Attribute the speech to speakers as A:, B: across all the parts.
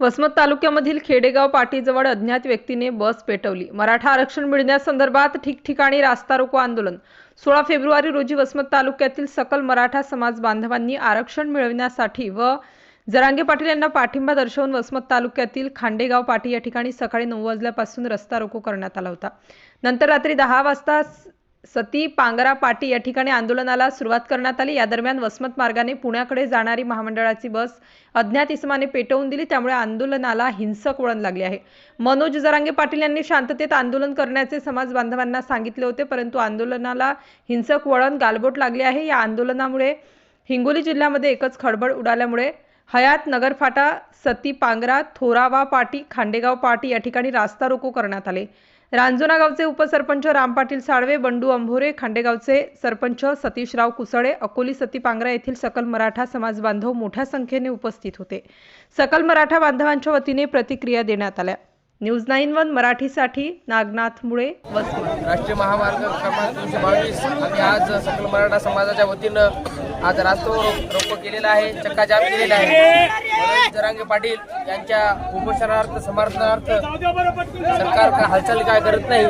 A: वसमत तालुक्यामधील खेडेगाव पाटीजवळ अज्ञात व्यक्तीने बस पेटवली. मराठा आरक्षण मिळण्यासंदर्भात ठिकठिकाणी रास्ता रोको आंदोलन. सोळा फेब्रुवारी रोजी वसमत तालुक्यातील सकल मराठा समाज बांधवांनी आरक्षण मिळविण्यासाठी व जरांगे पाटील यांना पाठिंबा दर्शवून वसमत तालुक्यातील खांडेगाव पाटी या ठिकाणी सकाळी नऊ वाजल्यापासून रस्ता रोको करण्यात आला होता. नंतर रात्री दहा वाजता सती पांगरा पाटी या ठिकाणी आंदोलनाला सुरुवात करण्यात आली. या दरम्यान वसमत मार्गाने पुण्याकडे जाणारी महामंडळाची बस अज्ञात इसमाने पेटवून दिली. त्यामुळे आंदोलनाला हिंसक वळण लागले आहे. मनोज जरांगे पाटील यांनी शांततेत आंदोलन करण्याचे समाज बांधवांना सांगितले होते परंतु आंदोलनाला हिंसक वळण गालबोट लागले आहे. या आंदोलनामुळे हिंगोली जिल्ह्यामध्ये एकच खळबळ उडाल्यामुळे हयात नगरफाटा सती पांगरा थोरावा पाटी खांडेगाव पाटी या ठिकाणी रास्ता रोको करण्यात आले. रांजोना गावचे उपसरपंच राम पाटील साळवे बंडू अंभोरे खांडेगावचे सरपंच सतीशराव कुसळे अकोली सती पांगरा येथील सकल मराठा समाज बांधव मोठ्या संख्येने उपस्थित होते. सकल मराठा बांधवांच्या वतीने प्रतिक्रिया देण्यात आल्या. न्यूज नाईन वन मराठीसाठी नागनाथ मुळे
B: राष्ट्रीय महामार्ग क्रमांक दोनशे बावीस आज सकल मराठा समाजाच्या वतीनं आज रास्तो रोको केलेला आहे चक्काजाम केलेला आहे. जरांगे पाटील यांच्या उपोषणार्थ समर्थनार्थ सरकार का हालचाल काय करत नाही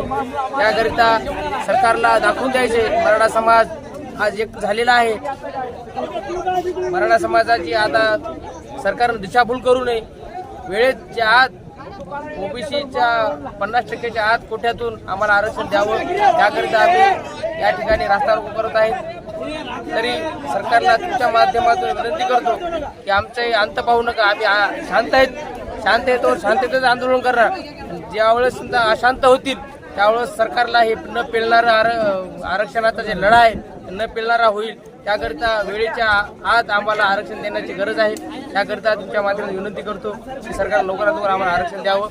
B: त्याकरिता सरकारला दाखवून द्यायचे. मराठा समाज आज एक झालेला आहे. मराठा समाजाची आता सरकारनं दिशाभूल करू नये. वेळेच्या आत ओबीसीच्या पन्नास टक्क्याच्या आत कोठ्यातून आम्हाला आरक्षण द्यावं त्याकरिता आम्ही या ठिकाणी रास्ता रोको करत आहे. तरी सरकारला तुमच्या माध्यमातून विनंती करतो की आमचे अंत पाहू नका. आम्ही आ- शांत आहेत. शांत आहेत और शांततेचं आंदोलन करणार. ज्यावेळेस समजा अशांत होतील त्यावेळेस सरकारला हे न पेलणारं आर आरक्षणाचा जे लढा आहे न पेलणारा होईल त्याकरिता वेळेच्या आत आम्हाला आरक्षण देण्याची गरज आहे. त्याकरता तुमच्या माध्यमातून विनंती करतो की सरकार लवकरात लवकर आम्हाला आरक्षण द्यावं.